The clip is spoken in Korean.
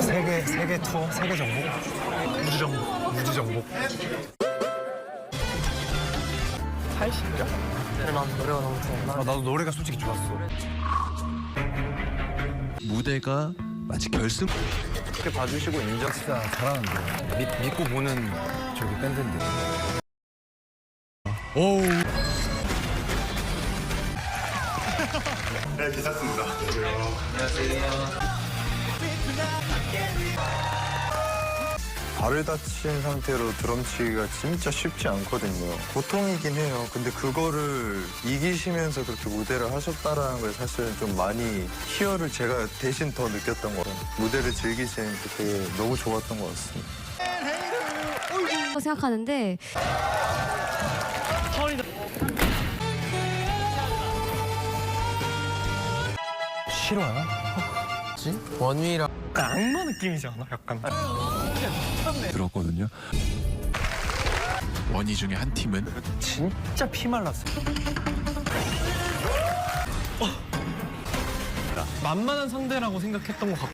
세계 세계 투어 세계 정복 무지 정복 무지 정복. 80점? 난 노래가 너무 좋아. 나도 노래가 솔직히 좋았어. 무대가 마치 결승 이렇게 봐주시고 인정. 진짜 잘하는데. 믿, 믿고 보는 저기 밴드인데. 오 발을 다친 상태로 드럼 치기가 진짜 쉽지 않거든요. 보통이긴 해요. 근데 그거를 이기시면서 그렇게 무대를 하셨다라는 걸 사실은 좀 많이 희열을 제가 대신 더 느꼈던 거예요. 무대를 즐기시는 게 되게 너무 좋았던 것 같습니다. 생각하는데 실 화야? 원위랑 악마 느낌이지 않아? 약간. 들었거든요. 원희 중에 한 팀은 진짜 피 말랐어. 만만한 상대라고 생각했던 것 같고